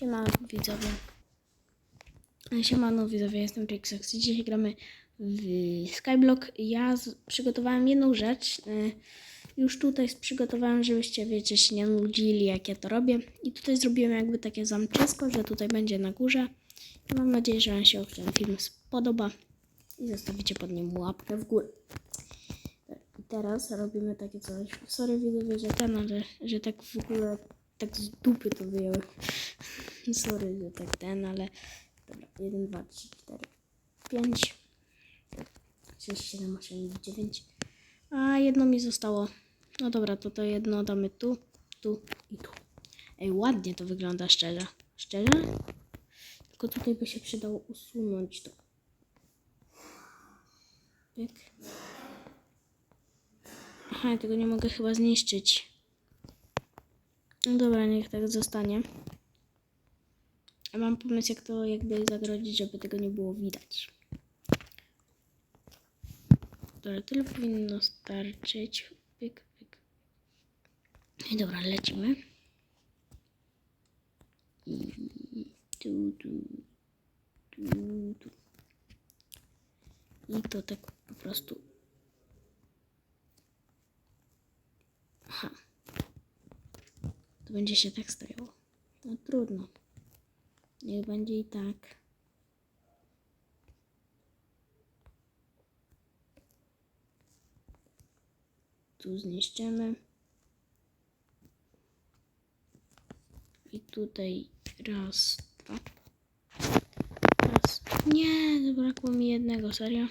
Siema widzowie. Siemano widzowie, jestem Pixox. Dzisiaj gramy w Skyblock. Ja z- przygotowałem jedną rzecz. y, Już tutaj przygotowałem, żebyście wiecie, się nie nudzili jak ja to robię. I tutaj zrobiłem jakby takie zamczysko, że tutaj będzie na górze. I mam nadzieję, że Wam się ten film spodoba. I zostawicie pod nim łapkę w górę. I teraz robimy takie coś. Sorry widzowie, że ten, ale że tak w ogóle tak z dupy to wyjąłem. Sorry, że tak ten, ale dobra. 1, 2, 3, 4, 5, 6, 7, 8, 9. A jedno mi zostało. No dobra, to to jedno damy tu, tu i tu. Ej, ładnie to wygląda, szczerze. Szczerze? Tylko tutaj by się przydało usunąć to. Pyk. Aha, ja tego nie mogę chyba zniszczyć. No dobra, niech tak zostanie. Mam pomysł, jak to jakby zagrodzić, żeby tego nie było widać. Dobra, tyle powinno starczyć. Pyk, pyk. I dobra, lecimy. I tu, tu, tu, tu. I to tak po prostu. Aha. To będzie się tak stawiało. No trudno. Niech będzie i tak. Tu zniszczymy. I tutaj raz, dwa. Raz. Nie, zabrakło mi jednego, serio.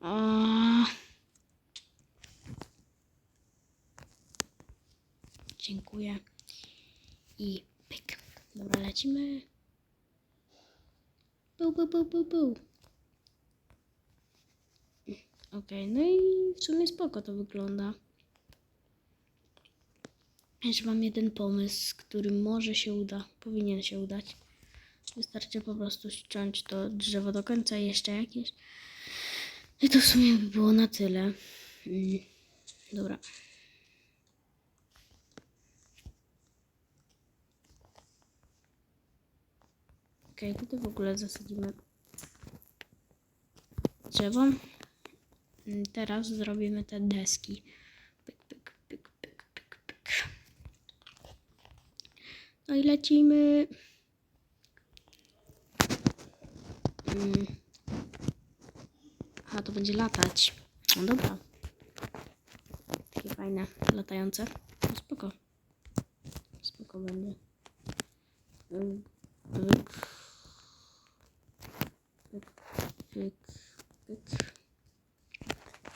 O. Dziękuję. I pyk. Dobra, lecimy. Był, był, był, był, był. Okej, no i w sumie spoko to wygląda. Jeszcze mam jeden pomysł, który może się uda, powinien się udać. Wystarczy po prostu ściąć to drzewo do końca i jeszcze jakieś. I to w sumie by było na tyle. Mm, Dobra. Okej, tutaj w ogóle zasadzimy drzewo. Mm, Teraz zrobimy te deski. Pyk, pyk, pyk, pyk, pyk, pyk. No i lecimy. Mm. A to będzie latać. No dobra. Takie fajne, latające. No spoko. Spoko będzie. Mm. Pyk, pyk, pyk.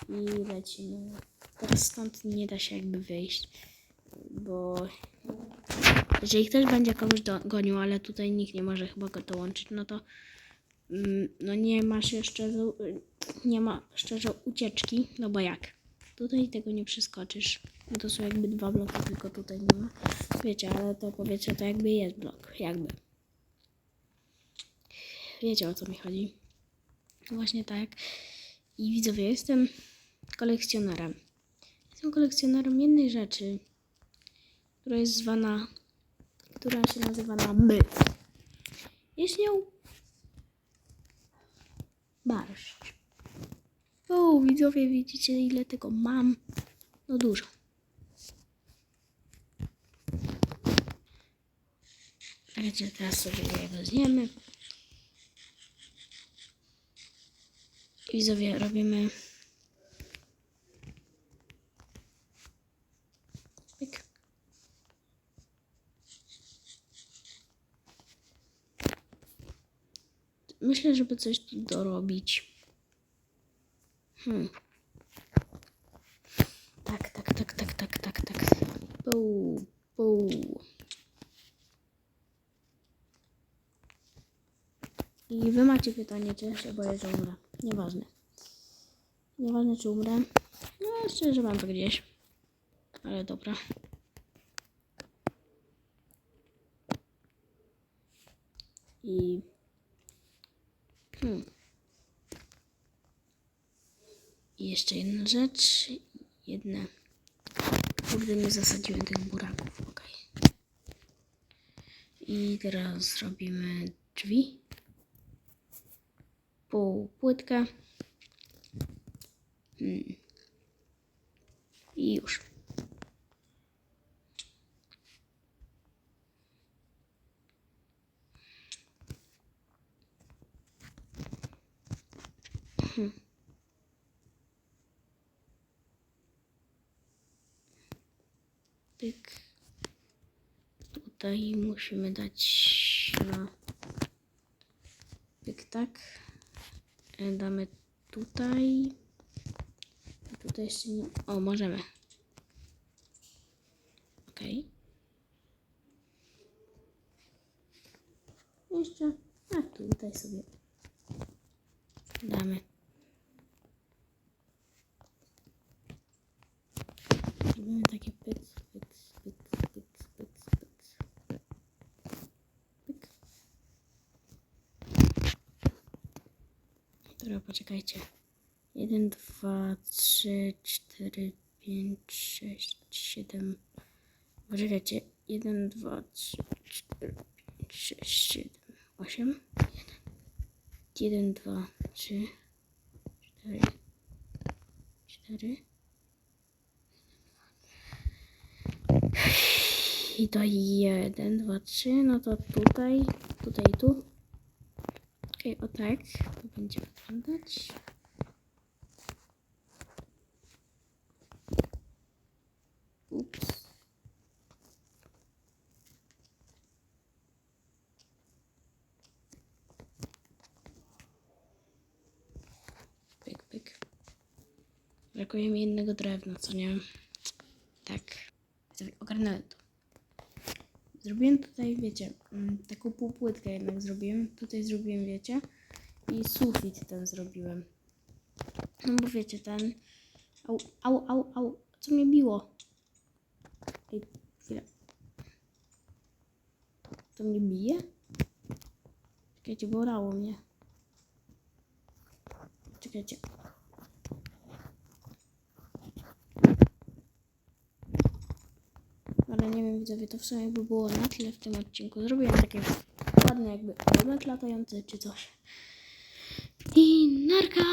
I lecimy. Teraz stąd nie da się jakby wyjść, bo jeżeli ktoś będzie kogoś gonił, ale tutaj nikt nie może chyba go dołączyć, no to mm, no nie masz jeszcze nie ma szczerze ucieczki, no bo jak? Tutaj tego nie przeskoczysz. No to są jakby dwa bloki, tylko tutaj nie ma. Wiecie, ale to powiecie, to jakby jest blok, jakby. Wiecie o co mi chodzi. Właśnie tak. I widzowie, jestem kolekcjonerem. Jestem kolekcjonerem jednej rzeczy, która jest zwana, która się nazywa na by. Jest nią barszcz. O, widzowie, widzicie ile tego mam? No dużo. Teraz sobie je weźmiemy. Widzowie, robimy Pyk. Myślę, żeby coś tu dorobić. Hmm. Tak, tak, tak, tak, tak, tak, tak. I wy macie pytanie, czy ja się boję, że umrę. Nieważne. Nieważne, czy umrę. No, szczerze mam to gdzieś. Ale dobra. I... Hmm. I jeszcze jedna rzecz. Jedna. Kurde, nie zasadziłem tych buraków. Okej. I teraz robimy drzwi. Pół płytkę. Hmm. I już. Mhm. Pyk. Tutaj musimy dać na pyk tak. E, Damy tutaj. Tutaj jeszcze nie... O, możemy. Ok. Jeszcze. A tutaj sobie damy. Robimy takie pyk, pyk, pyk, pyk, pyk, pyk. Pyk. Dobra, poczekajcie. 1, 2, 3, 4, 5, 6, 7. Poczekajcie. 1, 2, 3, 4, 5, 6, 7, 8. 1, 2, 3, 4, 4. I to 1, 2, 3. No to tutaj, tutaj, tu. Okej, o tak to będzie wyglądać. Ups. Pyk, pyk. Brakuje mi jednego drewna, co nie? Tak. Ogarnąłem to. Zrobiłem tutaj, wiecie, mm, taką półpłytkę jednak zrobiłem. Tutaj zrobiłem, wiecie, i sufit ten zrobiłem. No bo wiecie, ten... Au, au, au, au. Co mnie biło? Ej, chwilę. To mnie bije? Czekajcie, bo orało mnie. Czekajcie. Ale nie wiem, widzowie, to w sumie by było na tyle w tym odcinku. Zrobiłem takie ładne jakby domek latający czy coś. I narka!